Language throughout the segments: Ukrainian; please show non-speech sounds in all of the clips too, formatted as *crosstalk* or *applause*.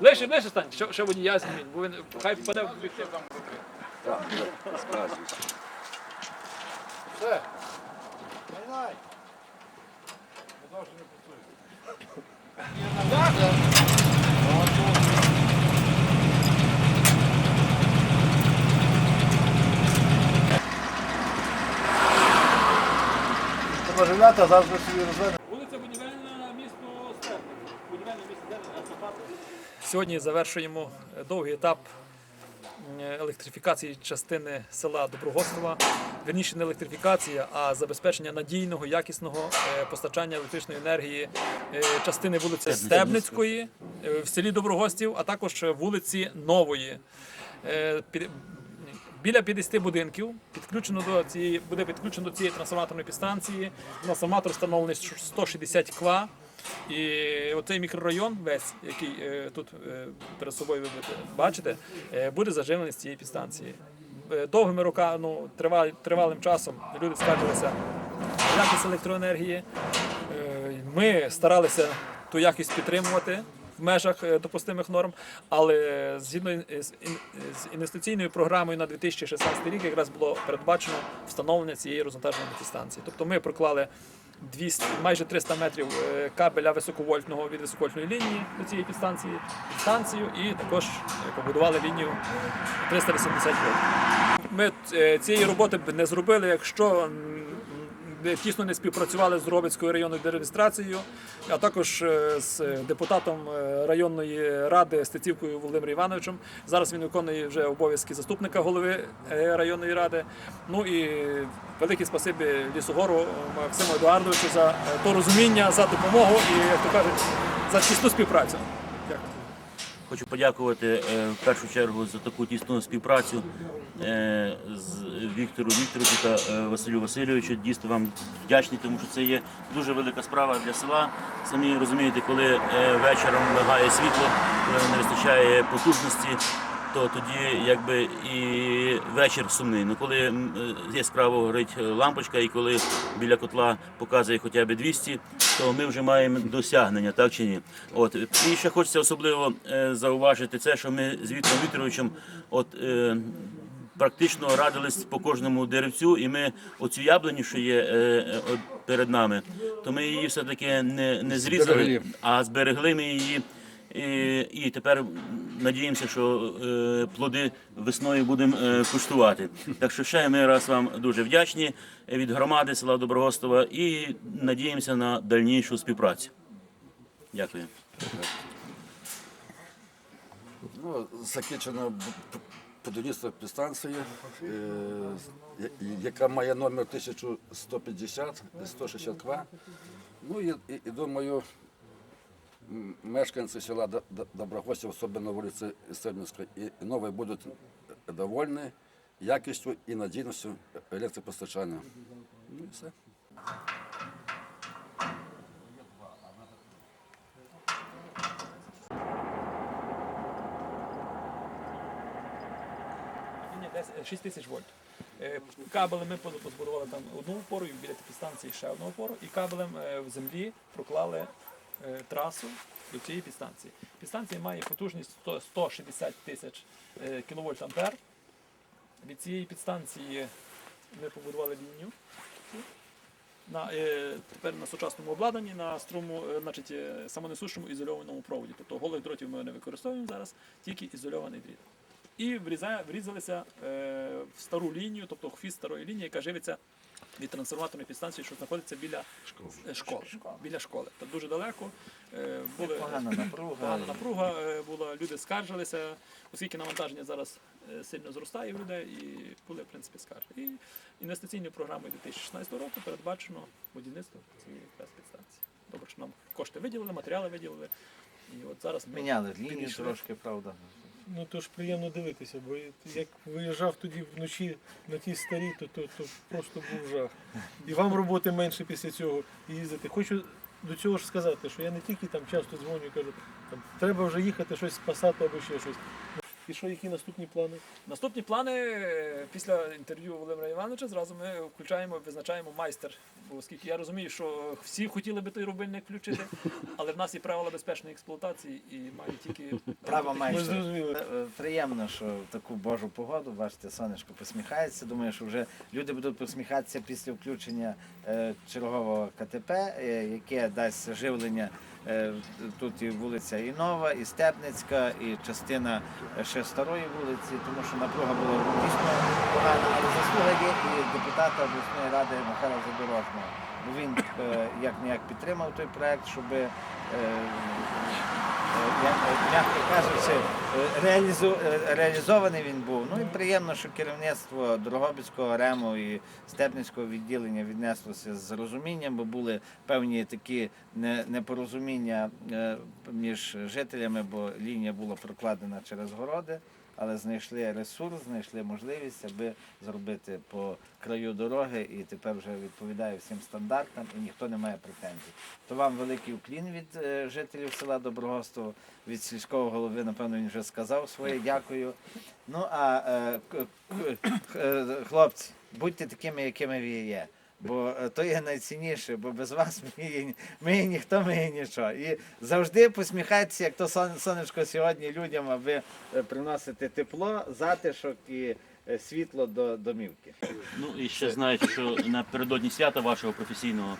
Ближче, ближче стань, що, що водія зніміть, бо він хай впаде в об'єктив. Так, розказуйся. Все. Найнай. Не завжди не працює. Треба живляти, а завжди собі розведе. Сьогодні завершуємо довгий етап електрифікації частини села Доброгостова. Вірніше не електрифікація, а забезпечення надійного, якісного е, постачання електричної енергії е, частини вулиці Стебницької е, в селі Доброгостів, а також вулиці Нової. Біля 50 будинків підключено до цієї буде підключено до цієї трансформаторної підстанції. Трансформатор встановлений 160 ква. І оцей мікрорайон, весь, який е, тут е, перед собою ви бачите, е, буде заживлений з цієї підстанції. Е, довгими роками, ну, тривал- тривалим часом люди скаржилися на якість електроенергії. Е, Ми старалися ту якість підтримувати в межах е, допустимих норм, але згідно з інвестиційною програмою на 2016 рік якраз було передбачено встановлення цієї розвантажувальної підстанції. Тобто ми проклали 200, майже 300 метрів е, кабеля високовольтного від високовольтної лінії до цієї підстанції, підстанцію і також е, побудували лінію 380 вольт. Ми е, цієї роботи б не зробили, якщо тісно не співпрацювали з Робицькою районною адміністрацією, а також е, з депутатом е, районної ради Стецівкою Володимиром Івановичем. Зараз він виконує вже обов'язки заступника голови е, районної ради. Ну і велике спасибі лісогору Максиму Едуардовичу за е, то розуміння, за допомогу і, як то кажуть, за тісну співпрацю. Хочу подякувати е, в першу чергу за таку тісну співпрацю е, з Віктору Вікторовичу та е, Василю Васильовичу. Дійсно вам вдячний, тому що це є дуже велика справа для села. Самі розумієте, коли вечором лягає світло, коли не вистачає потужності. То тоді якби і вечір сумний. Ну коли е, є справа горить лампочка, і коли біля котла показує хоча б 200, то ми вже маємо досягнення, так чи ні? От і ще хочеться особливо е, зауважити це, що ми з Віктором Вікторовичем, от е, практично радились по кожному деревцю, і ми оцю яблуню, що є е, е, перед нами, то ми її все таки не, не зрізали, а зберегли ми її. І, і тепер надіємося, що е, плоди весною будемо е, куштувати. Так що ще ми раз вам дуже вдячні від громади села Доброгостова і надіємося на дальнішу співпрацю. Дякую. Ну, закінчено будівництво підстанції, е, яка має номер 1150 160 ква. Ну і, і, і думаю, мешканці села Д- Д- Доброгостів, особливо вулиці Стебницької і і будуть довольні якістю і надійністю електропостачання. Ну і все. Десь 6 тисяч вольт. Е, Кабели ми позбудували там одну опору, і біля підстанції ще одну опору, і кабелем е, в землі проклали е, трасу до цієї підстанції. Підстанція має потужність 160 тисяч е, кіловольт ампер. Від цієї підстанції ми побудували лінію. На, е, тепер на сучасному обладнанні, на струму, е, значить, е, самонесущому ізольованому проводі. Тобто голих дротів ми не використовуємо зараз, тільки ізольований дріт. І врізає, врізалися е, в стару лінію, тобто хвіст старої лінії, яка живиться від трансформаторної підстанції, що знаходиться біля е, школи. Біля школи. Тобто дуже далеко. Е, були, Погана напруга. *laughs* Погана напруга е, була, люди скаржилися, оскільки навантаження зараз е, сильно зростає в людей, і були, в принципі, скарги. І інвестиційною програмою 2016 року передбачено будівництво цієї підстанції. Добре, що нам кошти виділили, матеріали виділили. І от зараз ми Міняли лінію трошки, правда. Ну то ж приємно дивитися, бо як виїжджав тоді вночі на ті старі, то, то, то просто був жах. І вам роботи менше після цього їздити. Хочу до цього ж сказати, що я не тільки там часто дзвоню і кажу, там, треба вже їхати щось спасати або ще щось. І що, які наступні плани? Наступні плани е, після інтерв'ю Володимира Івановича зразу ми включаємо, визначаємо майстер. Бо оскільки я розумію, що всі хотіли би той рубильник включити, але в нас є правила безпечної експлуатації і має тільки Право Ми майстер. зрозуміли. Е, Приємно, що в таку божу погоду, бачите, сонечко посміхається. Думаю, що вже люди будуть посміхатися після включення е, чергового КТП, е, яке дасть живлення. Е, Тут і вулиця і Нова, і Степницька, і частина е, ще старої вулиці, тому що напруга була дійсно погана, але заслуга є і депутата обласної ради Михайла Задорожного. Він е, як ніяк підтримав той проект, щоб м'яко кажучи, е, реалізу, е, реалізований він був. Ну і приємно, що керівництво Дрогобицького РЕМу і Степницького відділення віднеслося з розумінням, бо були певні такі непорозуміння е, між жителями, бо лінія була прокладена через городи. Але знайшли ресурс, знайшли можливість, аби зробити по краю дороги, і тепер вже відповідає всім стандартам, і ніхто не має претензій. То вам великий уклін від е, жителів села Доброгостов, від сільського голови, напевно, він вже сказав своє дякую. Ну а е, е, хлопці, будьте такими, якими ви є. Бо е, то є найцінніше, бо без вас *laughs* ми ми ніхто, ми є нічого. І завжди посміхайтеся, як то сонечко сьогодні людям, аби е, приносити тепло, затишок і е, світло до домівки. Ну і ще знаєте, що напередодні свята вашого професійного,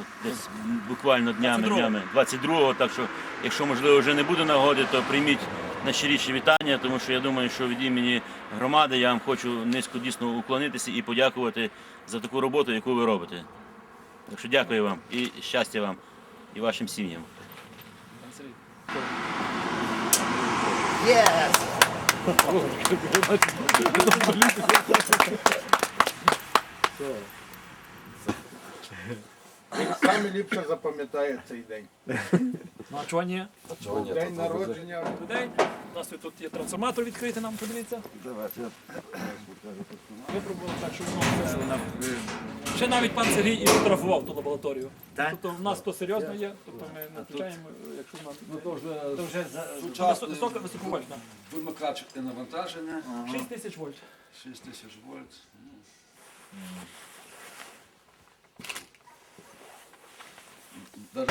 от, десь буквально днями, 22-го. днями, 22-го, так що, якщо можливо вже не буде нагоди, то прийміть найщиріші вітання, тому що я думаю, що від імені громади я вам хочу низько дійсно уклонитися і подякувати за таку роботу, яку ви робите. Так що дякую вам і щастя вам і вашим сім'ям. Пан Сергій. *laughs* Саме ліпше запам'ятає цей день. Ну а чого ні? Чого ні, День народження. День. У нас тут є трансформатор відкритий, нам подивіться. Давайте. Випробували так, що воно все. Ще навіть пан Сергій і фотографував ту лабораторію. Так? Тобто в нас то серйозно є, тобто ми не включаємо, якщо в нас Ну то вже То вже за- Висо- сучасне висока високовольтна. вимикач навантаження. 6 тисяч вольт. 6 тисяч вольт. Даже...